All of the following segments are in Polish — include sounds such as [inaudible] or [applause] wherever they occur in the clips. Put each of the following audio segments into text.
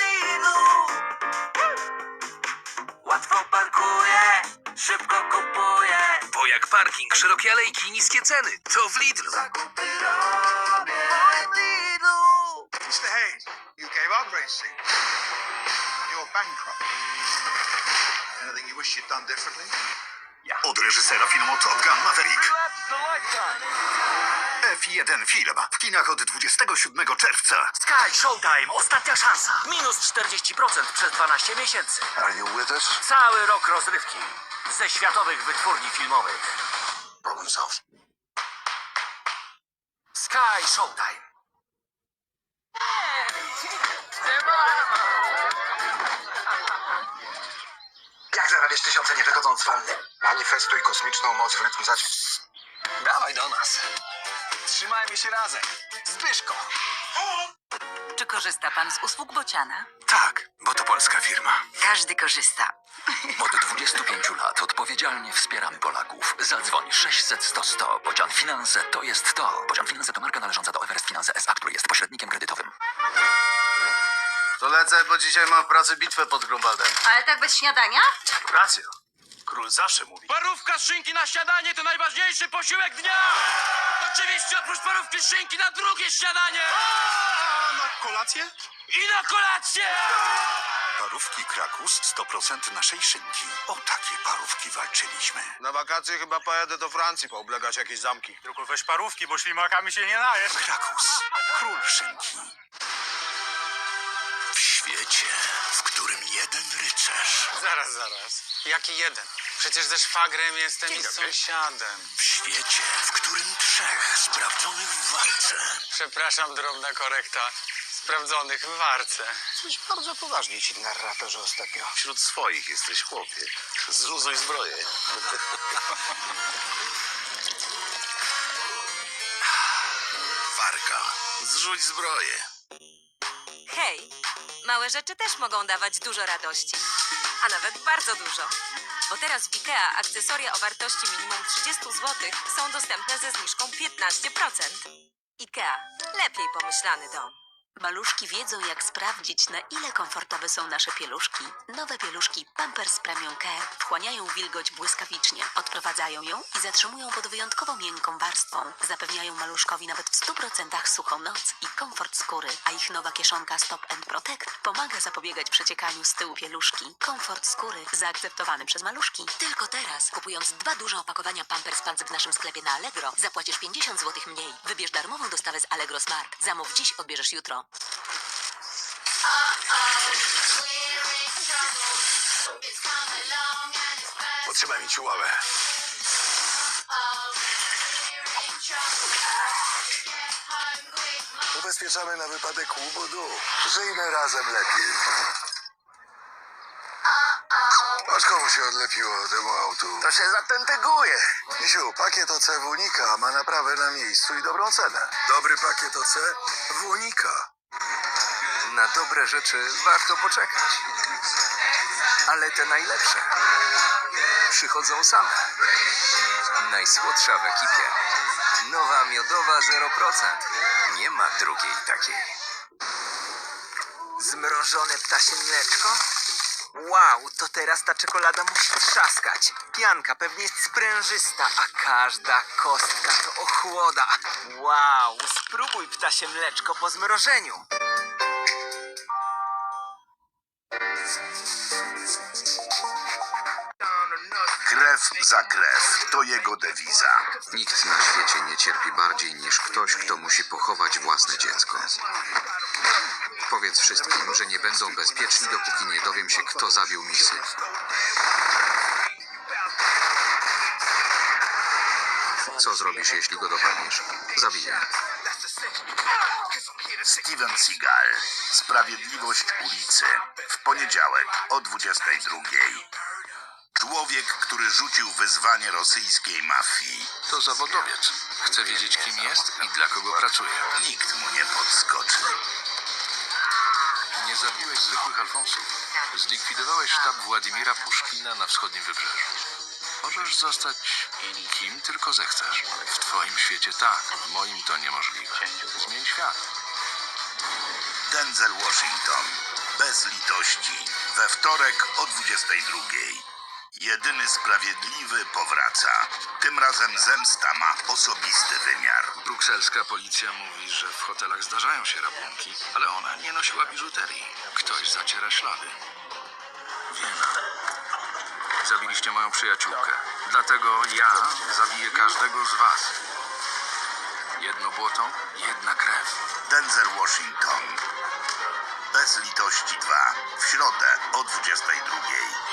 Lidlu Łatwo parkuję, szybko kupuję Bo jak parking, szerokie alejki i niskie ceny, to w Lidlu. Zakupy robię w Lidlu Mr. Hayes, you gave up racing. You're bankrupt. Anything you wish you'd done differently? Od reżysera filmu Top Gun Maverick. Relapse the lifetime F1 film w kinach od 27 czerwca. Sky Showtime, ostatnia szansa Minus 40% przez 12 miesięcy Are you with us? Cały rok rozrywki ze światowych wytwórni filmowych Problem solved. Sky Showtime Jak zarabiać tysiące nie wychodząc z wanny? Manifestuj kosmiczną moc w rytm zaś... Dawaj do nas. Trzymajmy się razem. Zbyszko. Czy korzysta pan z usług Bociana? Tak, bo to polska firma. Każdy korzysta. [laughs] Od 25 lat odpowiedzialnie wspieramy Polaków. Zadzwoń 600 100 100. Bocian Finanse to jest to. Bocian Finanse to marka należąca do Everest Finanse S.A., który jest pośrednikiem kredytowym. To lecę, bo dzisiaj mam w pracy bitwę pod Grunwaldem. Ale tak bez śniadania? Rację. Król zawsze mówi. Parówka z szynki na śniadanie to najważniejszy posiłek dnia! Oczywiście oprócz parówki szynki na drugie śniadanie! A na kolację? I na kolację! Parówki Krakus 100% naszej szynki. O takie parówki walczyliśmy. Na wakacje chyba pojadę do Francji pooblegać jakieś zamki. Tylko weź parówki, bo ślimakami się nie najesz. Krakus. Król szynki. W świecie, w którym jeden rycerz. Zaraz, zaraz. Jaki jeden? Przecież ze szwagrem jestem i sąsiadem. W świecie, w którym trzech sprawdzonych w walce. Przepraszam, drobna korekta. Sprawdzonych w warce. Coś bardzo poważnie ci narratorze ostatnio. Wśród swoich jesteś chłopie. Zluzuj zbroję. [laughs] Warka. Zrzuć zbroję. Hej, małe rzeczy też mogą dawać dużo radości. A nawet bardzo dużo. Bo teraz w IKEA akcesoria o wartości minimum 30 zł są dostępne ze zniżką 15%. IKEA. Lepiej pomyślany dom. Maluszki wiedzą, jak sprawdzić, na ile komfortowe są nasze pieluszki. Nowe pieluszki Pampers Premium Care wchłaniają wilgoć błyskawicznie, odprowadzają ją i zatrzymują pod wyjątkowo miękką warstwą. Zapewniają maluszkowi nawet w 100% suchą noc i komfort skóry, a ich nowa kieszonka Stop and Protect pomaga zapobiegać przeciekaniu z tyłu pieluszki. Komfort skóry zaakceptowany przez maluszki. Tylko teraz, kupując dwa duże opakowania Pampers Pants w naszym sklepie na Allegro, zapłacisz 50 zł mniej. Wybierz darmową dostawę z Allegro Smart. Zamów dziś, odbierzesz jutro. Potrzeba mieć uławę. Ubezpieczamy na wypadek łubodu. Żyjmy razem lepiej. Patrz komu się odlepiło temu autu. To się zatenteguje. Misiu, pakiet OC w Unika ma naprawę na miejscu i dobrą cenę. Dobry pakiet OC w Unika. Na dobre rzeczy warto poczekać. Ale te najlepsze przychodzą same. Najsłodsza w ekipie. Nowa miodowa 0%. Nie ma drugiej takiej. Zmrożone ptasie mleczko? Wow, to teraz ta czekolada musi trzaskać. Pianka pewnie jest sprężysta, a każda kostka to ochłoda. Wow, spróbuj ptasie mleczko po zmrożeniu. Krew za krew to jego dewiza. Nikt na świecie nie cierpi bardziej niż ktoś, kto musi pochować własne dziecko. Powiedz wszystkim, że nie będą bezpieczni, dopóki nie dowiem się, kto zabił mi syna. Co zrobisz, jeśli go dopadniesz? Zabiję. Steven Seagal. Sprawiedliwość ulicy. W poniedziałek o 22. Człowiek, który rzucił wyzwanie rosyjskiej mafii. To zawodowiec. Chcę wiedzieć, kim jest i dla kogo pracuje. Nikt mu nie podskoczy. Nie zabiłeś zwykłych Alfonsów. Zlikwidowałeś sztab Władimira Puszkina na wschodnim wybrzeżu. Możesz zostać kim tylko zechcesz. W twoim świecie tak, w moim to niemożliwe. Zmień świat. Denzel Washington. bez litości. We wtorek o 22. Jedyny sprawiedliwy powraca. Tym razem zemsta ma osobisty wymiar. Brukselska policja mówi, że w hotelach zdarzają się rabunki, ale ona nie nosiła biżuterii. Ktoś zaciera ślady. Wiem. Zabiliście moją przyjaciółkę. Dlatego ja zabiję każdego z was. Jedno błoto, jedna krew. Denzel Washington. Bez litości 2. W środę o 22.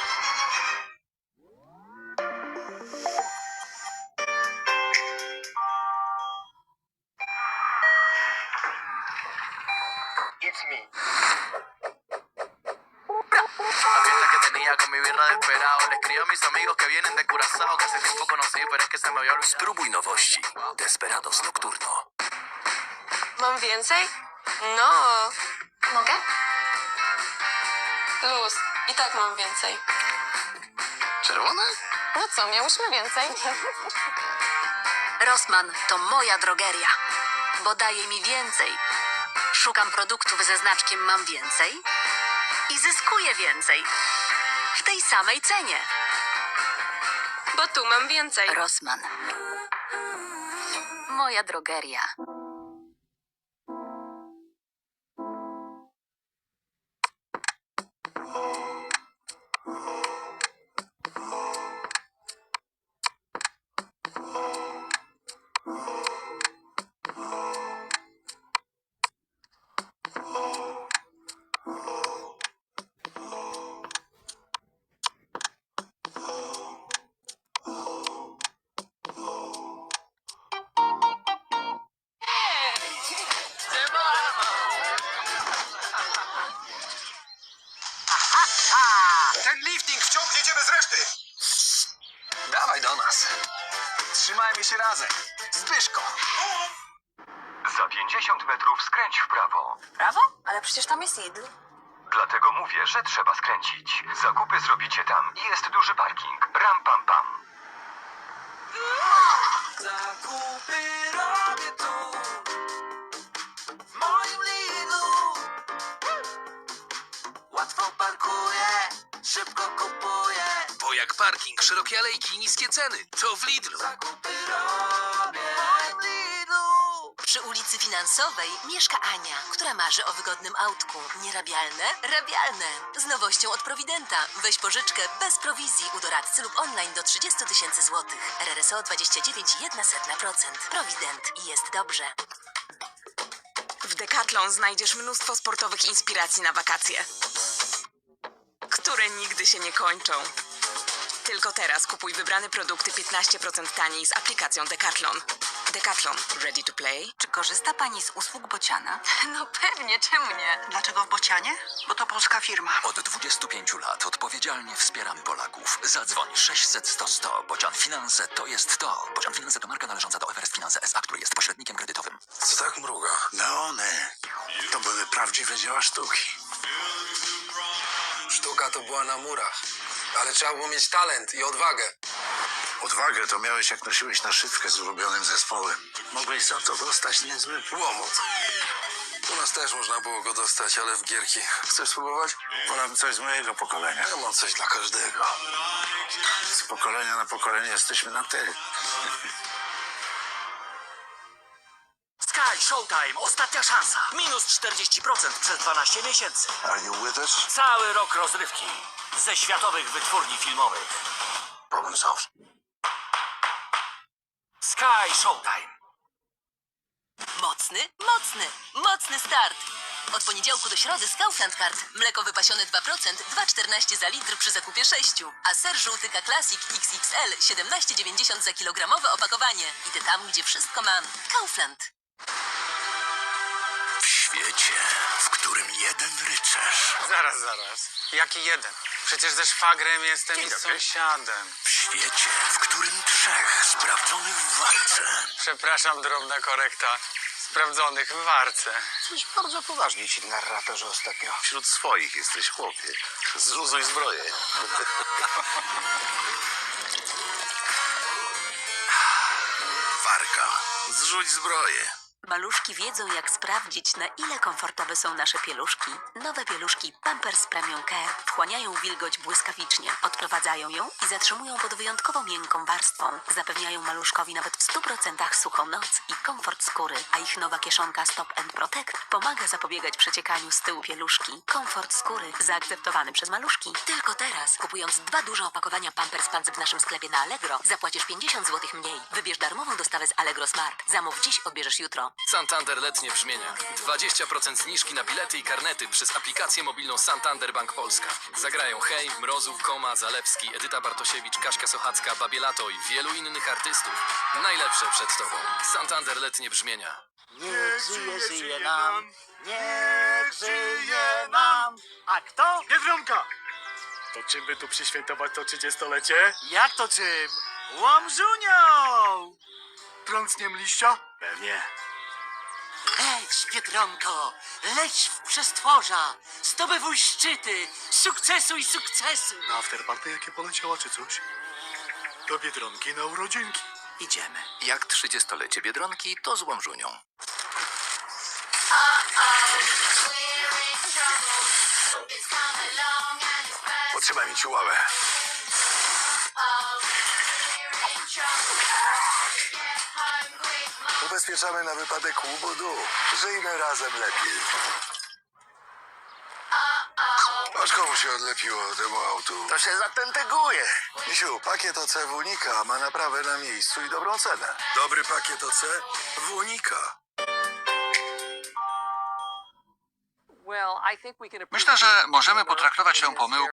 Spróbuj nowości. Desperados Nocturno. Mam więcej? No. Mogę? Luz. I tak mam więcej. Czerwone? No co, miałyśmy więcej? Rossmann to moja drogeria, bo daje mi więcej. Szukam produktów ze znaczkiem mam więcej i zyskuję więcej. W tej samej cenie. Bo tu mam więcej. Rossmann. Moja drogeria. Ten lifting wciągnie cię bez reszty! Dawaj do nas. Trzymajmy się razem. Zbyszko. Za 50 metrów skręć w prawo. Prawo? Ale przecież tam jest Idl. Dlatego mówię, że trzeba skręcić. Zakupy zrobicie tam. Jest duży parking. Ram pam pam. Parking, szerokie alejki i niskie ceny, to w Lidlu. Zakupy robię w moim Lidlu. Przy ulicy Finansowej mieszka Ania, która marzy o wygodnym autku. Nierabialne? Rabialne. Z nowością od Providenta. Weź pożyczkę bez prowizji u doradcy lub online do 30 tysięcy złotych. RRSO 29,1%. Provident. I jest dobrze. W Decathlon znajdziesz mnóstwo sportowych inspiracji na wakacje, które nigdy się nie kończą. Tylko teraz kupuj wybrane produkty 15% taniej z aplikacją Decathlon. Decathlon. Ready to play? Czy korzysta Pani z usług Bociana? [laughs] No pewnie, czemu nie? Dlaczego w Bocianie? Bo to polska firma. Od 25 lat odpowiedzialnie wspieramy Polaków. Zadzwoń 600 100 100. Bocian Finanse to jest to. Bocian Finanse to marka należąca do Everest Finanse S.A., który jest pośrednikiem kredytowym. Co tak mruga? Neony. To były prawdziwe dzieła sztuki. Sztuka to była na murach. Ale trzeba było mieć talent i odwagę. Odwagę to miałeś, jak nosiłeś naszywkę z ulubionym zespołem. Mogłeś za to dostać niezły Łomot. U nas też można było go dostać, ale w gierki. Chcesz spróbować? Wolałem coś z mojego pokolenia. Ja mam coś dla każdego. Z pokolenia na pokolenie jesteśmy na ty. Showtime, ostatnia szansa. Minus 40% przez 12 miesięcy. Are you with us? Cały rok rozrywki ze światowych wytwórni filmowych. Problem solved. Sky Showtime. Mocny, mocny, mocny start! Od poniedziałku do środy z Kaufland Card. Mleko wypasione 2%, 2,14 za litr przy zakupie 6. A ser żółty K Classic XXL 17,90 za kilogramowe opakowanie. Idę tam, gdzie wszystko mam. Kaufland. W świecie, w którym jeden rycerz, Zaraz, zaraz. Jaki jeden? Przecież ze szwagrem jestem i z sąsiadem. w świecie, w którym trzech sprawdzonych w walce Przepraszam, drobna korekta. Sprawdzonych w warce. Coś bardzo poważnie ci, narratorze, ostatnio. Wśród swoich jesteś chłopie. Zluzuj zbroję. Warka. Zrzuć zbroję. Maluszki wiedzą, jak sprawdzić, na ile komfortowe są nasze pieluszki. Nowe pieluszki Pampers Premium Care wchłaniają wilgoć błyskawicznie, odprowadzają ją i zatrzymują pod wyjątkowo miękką warstwą. Zapewniają maluszkowi nawet w 100% suchą noc i komfort skóry, a ich nowa kieszonka Stop and Protect pomaga zapobiegać przeciekaniu z tyłu pieluszki. Komfort skóry zaakceptowany przez maluszki. Tylko teraz, kupując dwa duże opakowania Pampers Pants w naszym sklepie na Allegro, zapłacisz 50 zł mniej. Wybierz darmową dostawę z Allegro Smart. Zamów dziś, odbierzesz jutro. Santander letnie brzmienia. 20% zniżki na bilety i karnety przez aplikację mobilną Santander Bank Polska. Zagrają Hej, Mrozu, Koma, Zalewski, Edyta Bartosiewicz, Kaśka Sochacka, Babielato i wielu innych artystów. Najlepsze przed Tobą. Santander letnie brzmienia. Niech żyje, żyje nam. Niech żyje nam. A kto? Biedronka. To czym by tu przyświętować to 30-lecie? Jak to czym? Łomżunią! Trącniem liścia? Pewnie. Leć, Biedronko, leć w przestworza, zdobywuj szczyty, sukcesu i sukcesu. Na afterparty jakie poleciała czy coś? Do Biedronki na urodzinki. Idziemy. Jak 30-lecie Biedronki, to z Łomżunią. Potrzeba mieć uławę. Ubezpieczamy na wypadek łubudu. Żyjmy razem lepiej. Patrz komu się odlepiło temu autu. To się zatenteguje. Misiu, pakiet OC w Unika ma naprawę na miejscu i dobrą cenę. Dobry pakiet OC w Unika. Myślę, że możemy potraktować tę pomyłkę